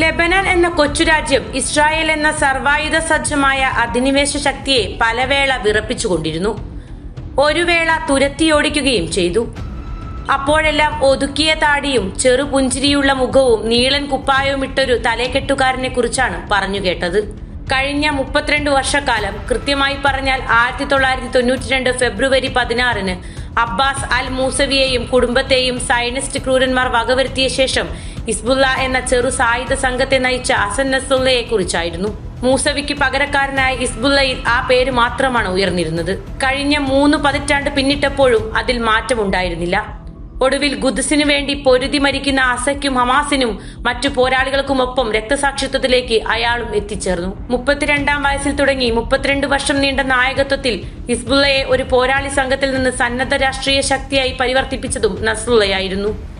Lebanon എന്ന കൊച്ചുരാജ്യം Israel എന്ന സർവായുധ സജ്ജമായ അധിനിവേശ ശക്തിയെ പലവേള വിറപ്പിച്ചുകൊണ്ടിരുന്നു. ഒരു വേള തുരത്തിയോടിക്കുകയും ചെയ്തു. അപ്പോഴെല്ലാം ഒതുക്കിയ താടിയും ചെറുപുഞ്ചിരിയുള്ള മുഖവും നീളൻ കുപ്പായവും ഇട്ടൊരു തലേക്കെട്ടുകാരനെ കുറിച്ചാണ് പറഞ്ഞു കേട്ടത്. കഴിഞ്ഞ മുപ്പത്തിരണ്ട് വർഷക്കാലം കൃത്യമായി പറഞ്ഞാൽ ആയിരത്തി തൊള്ളായിരത്തി തൊണ്ണൂറ്റി രണ്ട് ഫെബ്രുവരി പതിനാറിന് അബ്ബാസ് അൽ മൂസവിയെയും കുടുംബത്തെയും സയനിസ്റ്റ് ക്രൂരന്മാർ വകവരുത്തിയ ശേഷം ഹിസ്ബുള്ള എന്ന ചെറു സായുധ സംഘത്തെ നയിച്ച അസൻ നസുള്ളയെ കുറിച്ചായിരുന്നു. മൂസവിക്ക് പകരക്കാരനായ ഹിസ്ബുല്ലയിൽ ആ പേര് മാത്രമാണ് ഉയർന്നിരുന്നത്. കഴിഞ്ഞ മൂന്ന് പതിറ്റാണ്ട് പിന്നിട്ടപ്പോഴും അതിൽ മാറ്റമുണ്ടായിരുന്നില്ല. ഒടുവിൽ ഗുദ്സിനു വേണ്ടി പൊരുതി മരിക്കുന്ന അസയ്ക്കും ഹമാസിനും മറ്റു പോരാളികൾക്കുമൊപ്പം രക്തസാക്ഷിത്വത്തിലേക്ക് അയാളും എത്തിച്ചേർന്നു. മുപ്പത്തിരണ്ടാം വയസ്സിൽ തുടങ്ങി മുപ്പത്തിരണ്ട് വർഷം നീണ്ട നായകത്വത്തിൽ ഹിസ്ബുള്ളയെ ഒരു പോരാളി സംഘത്തിൽ നിന്ന് സന്നദ്ധ രാഷ്ട്രീയ ശക്തിയായി പരിവർത്തിപ്പിച്ചതും നസ്രുള്ളയായിരുന്നു.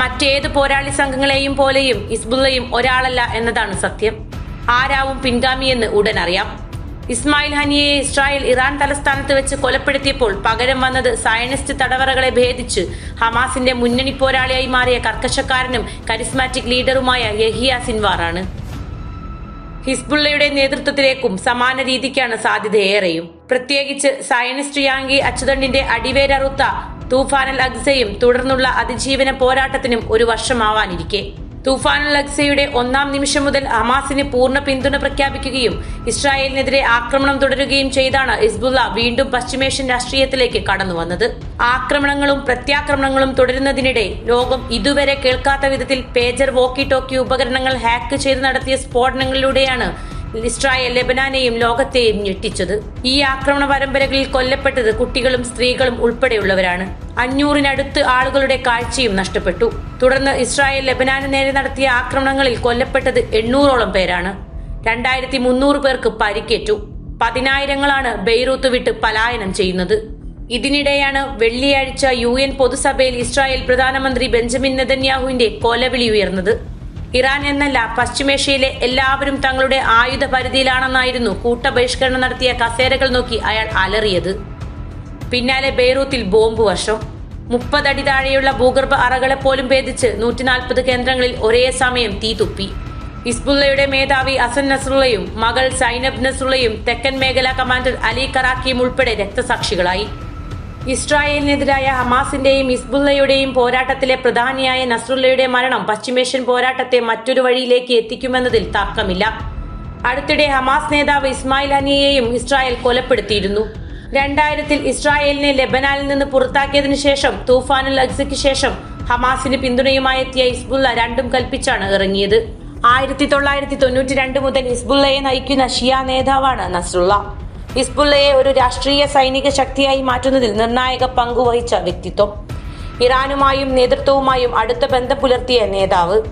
മറ്റേത് പോരാളി സംഘങ്ങളെയും പോലെയും ഇസ്ബുള്ളയും ഒരാളല്ല എന്നതാണ് സത്യം. ആരാവും പിൻഗാമിയെന്ന് ഉടൻ അറിയാം. ഇസ്മായിൽ ഹനിയെ ഇസ്രായേൽ ഇറാൻ തലസ്ഥാനത്ത് വെച്ച് കൊലപ്പെടുത്തിയപ്പോൾ പകരം വന്നത് സയനിസ്റ്റ് തടവറകളെ ഭേദിച്ച് ഹമാസിന്റെ മുന്നണി പോരാളിയായി മാറിയ കർക്കശക്കാരനും കരിസ്മാറ്റിക് ലീഡറുമായ യഹിയ സിൻവാറാണ്. ഹിസ്ബുള്ളയുടെ നേതൃത്വത്തിലേക്കും സമാന രീതിക്കാണ് സാധ്യതയേറെയും. പ്രത്യേകിച്ച് സയനിസ്റ്റ് യാങ്കി അച്ചുതണ്ടിന്റെ അടിവേരറുത്ത തൂഫാനൽ അഗ്സയും തുടർന്നുള്ള അതിജീവന പോരാട്ടത്തിനും ഒരു വർഷമാവാനിരിക്കെ. തൂഫാനുൽ അക്സയുടെ ഒന്നാം നിമിഷം മുതൽ ഹമാസിന് പൂർണ പിന്തുണ പ്രഖ്യാപിക്കുകയും ഇസ്രായേലിനെതിരെ ആക്രമണം തുടരുകയും ചെയ്താണ് ഹിസ്ബുള്ള വീണ്ടും പശ്ചിമേഷ്യൻ രാഷ്ട്രീയത്തിലേക്ക് കടന്നുവന്നത്. ആക്രമണങ്ങളും പ്രത്യാക്രമണങ്ങളും തുടരുന്നതിനിടെ ലോകം ഇതുവരെ കേൾക്കാത്ത വിധത്തിൽ പേജർ വോക്കി ടോക്കി ഉപകരണങ്ങൾ ഹാക്ക് ചെയ്ത് നടത്തിയ സ്ഫോടനങ്ങളിലൂടെയാണ് ഇസ്രായേൽ ലെബനാനെയും ലോകത്തെയും ഞെട്ടിച്ചത്. ഈ ആക്രമണ പരമ്പരകളിൽ കൊല്ലപ്പെട്ടത് കുട്ടികളും സ്ത്രീകളും ഉൾപ്പെടെയുള്ളവരാണ്. അഞ്ഞൂറിനടുത്ത് ആളുകളുടെ കാഴ്ചയും നഷ്ടപ്പെട്ടു. തുടർന്ന് ഇസ്രായേൽ ലെബനാന് നേരെ നടത്തിയ ആക്രമണങ്ങളിൽ കൊല്ലപ്പെട്ടത് എണ്ണൂറോളം പേരാണ്. രണ്ടായിരത്തി മുന്നൂറ് പേർക്ക് പരിക്കേറ്റു. പതിനായിരങ്ങളാണ് ബെയ്റൂത്ത് വിട്ട് പലായനം ചെയ്യുന്നത്. ഇതിനിടെയാണ് വെള്ളിയാഴ്ച യു എൻ പൊതുസഭയിൽ ഇസ്രായേൽ പ്രധാനമന്ത്രി ബെഞ്ചമിൻ നെതന്യാഹുവിന്റെ കൊലവിളി ഉയർന്നത്. ഇറാൻ എന്നല്ല പശ്ചിമേഷ്യയിലെ എല്ലാവരും തങ്ങളുടെ ആയുധ പരിധിയിലാണെന്നായിരുന്നു കൂട്ടബഹിഷ്കരണം നടത്തിയ കസേരകൾ നോക്കി അയാൾ അലറിയത്. പിന്നാലെ ബെയ്റൂത്തിൽ ബോംബ് വർഷം. മുപ്പതടി താഴെയുള്ള ഭൂഗർഭ അറകളെ പോലും ഭേദിച്ച് നൂറ്റിനാൽപ്പത് കേന്ദ്രങ്ങളിൽ ഒരേ സമയം തീ തുപ്പി. ഇസ്ബുള്ളയുടെ മേധാവി അസൻ നസ്രുള്ളയും മകൾ സൈനബ് നസ്രുള്ളയും തെക്കൻ മേഖലാ കമാൻഡർ അലി കറാക്കിയും ഉൾപ്പെടെ രക്തസാക്ഷികളായി. ഇസ്രായേലിനെതിരായ ഹമാസിന്റെയും ഇസ്ബുല്ലയുടെയും പോരാട്ടത്തിലെ പ്രധാനിയായ നസ്രുള്ളയുടെ മരണം പശ്ചിമേഷ്യൻ പോരാട്ടത്തെ മറ്റൊരു വഴിയിലേക്ക് എത്തിക്കുമെന്നതിൽ തർക്കമില്ല. അടുത്തിടെ ഹമാസ് നേതാവ് ഇസ്മായിൽ ഹനിയെയും ഇസ്രായേൽ കൊലപ്പെടുത്തിയിരുന്നു. രണ്ടായിരത്തിൽ ഇസ്രായേലിനെ ലെബനാനിൽ നിന്ന് പുറത്താക്കിയതിനു ശേഷം തൂഫാനുൽ അക്സയ്ക്ക് ശേഷം ഹമാസിന് പിന്തുണയുമായി എത്തിയ ഹിസ്ബുള്ള രണ്ടും കൽപ്പിച്ചാണ് ഇറങ്ങിയത്. ആയിരത്തി തൊള്ളായിരത്തി തൊണ്ണൂറ്റി രണ്ട് മുതൽ ഹിസ്ബുള്ളയെ നയിക്കുന്ന ഷിയ നേതാവാണ് നസ്രുള്ള. ഹിസ്ബുള്ളയെ ഒരു രാഷ്ട്രീയ സൈനിക ശക്തിയായി മാറ്റുന്നതിൽ നിർണായക പങ്കുവഹിച്ച വ്യക്തിത്വം. ഇറാനുമായും നേതൃത്വവുമായും അടുത്ത ബന്ധം പുലർത്തിയ നേതാവ്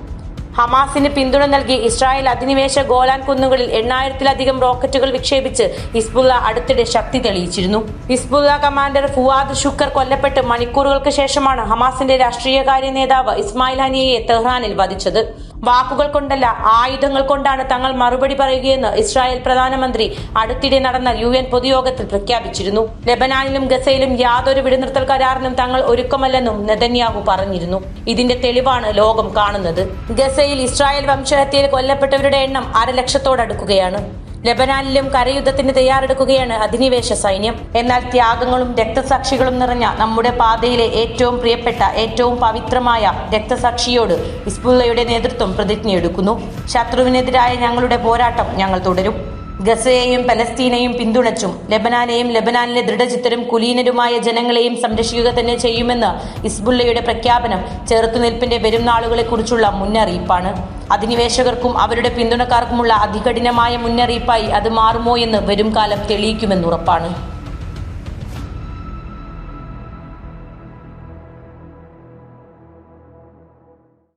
ഹമാസിന് പിന്തുണ നൽകി ഇസ്രായേൽ അധിനിവേശ ഗോലാൻ കുന്നുകളിൽ എണ്ണായിരത്തിലധികം റോക്കറ്റുകൾ വിക്ഷേപിച്ച് ഹിസ്ബുള്ള അടുത്തിടെ ശക്തി തെളിയിച്ചിരുന്നു. ഹിസ്ബുള്ള കമാൻഡർ ഫുവാദ് ഷുക്കർ കൊല്ലപ്പെട്ട് മണിക്കൂറുകൾക്ക് ശേഷമാണ് ഹമാസിന്റെ രാഷ്ട്രീയകാര്യ നേതാവ് ഇസ്മായിൽ ഹനിയയെ തെഹ്റാനിൽ വധിച്ചത്. വാക്കുകൾ കൊണ്ടല്ല ആയുധങ്ങൾ കൊണ്ടാണ് തങ്ങൾ മറുപടി പറയുകയെന്ന് ഇസ്രായേൽ പ്രധാനമന്ത്രി അടുത്തിടെ നടന്ന യു എൻ പൊതുയോഗത്തിൽ പ്രഖ്യാപിച്ചിരുന്നു. ലെബനാനിലും ഗസയിലും യാതൊരു വെടിനിർത്തൽ കരാറിനും തങ്ങൾ ഒരുക്കമല്ലെന്നും നെതന്യാഹു പറഞ്ഞിരുന്നു. ഇതിന്റെ തെളിവാണ് ലോകം കാണുന്നത്. ഗസയിൽ ഇസ്രായേൽ വംശഹത്യയിൽ കൊല്ലപ്പെട്ടവരുടെ എണ്ണം അരലക്ഷത്തോടടുക്കുകയാണ് ലബനാനിലും കരയുദ്ധത്തിന് തയ്യാറെടുക്കുകയാണ് അധിനിവേശ സൈന്യം. എന്നാൽ ത്യാഗങ്ങളും രക്തസാക്ഷികളും നിറഞ്ഞ നമ്മുടെ പാതയിലെ ഏറ്റവും പ്രിയപ്പെട്ട ഏറ്റവും പവിത്രമായ രക്തസാക്ഷിയോട് ഇസ്ബുള്ളയുടെ നേതൃത്വം പ്രതിജ്ഞയെടുക്കുന്നു. ശത്രുവിനെതിരായ ഞങ്ങളുടെ പോരാട്ടം ഞങ്ങൾ തുടരും. ഗസയെയും പലസ്തീനെയും പിന്തുണച്ചും ലബനാനെയും ലബനാനിലെ ദൃഢചിത്തരും കുലീനരുമായ ജനങ്ങളെയും സംരക്ഷിക്കുക തന്നെ ചെയ്യുമെന്ന് ഇസ്ബുല്ലയുടെ പ്രഖ്യാപനം ചെറുത്തുനിൽപ്പിന്റെ വരും നാളുകളെക്കുറിച്ചുള്ള മുന്നറിയിപ്പാണ്. അധിനിവേശകർക്കും അവരുടെ പിന്തുണക്കാർക്കുമുള്ള അതികഠിനമായ മുന്നറിയിപ്പായി അത് മാറുമോ എന്ന് വരും കാലം തെളിയിക്കുമെന്നുറപ്പാണ്.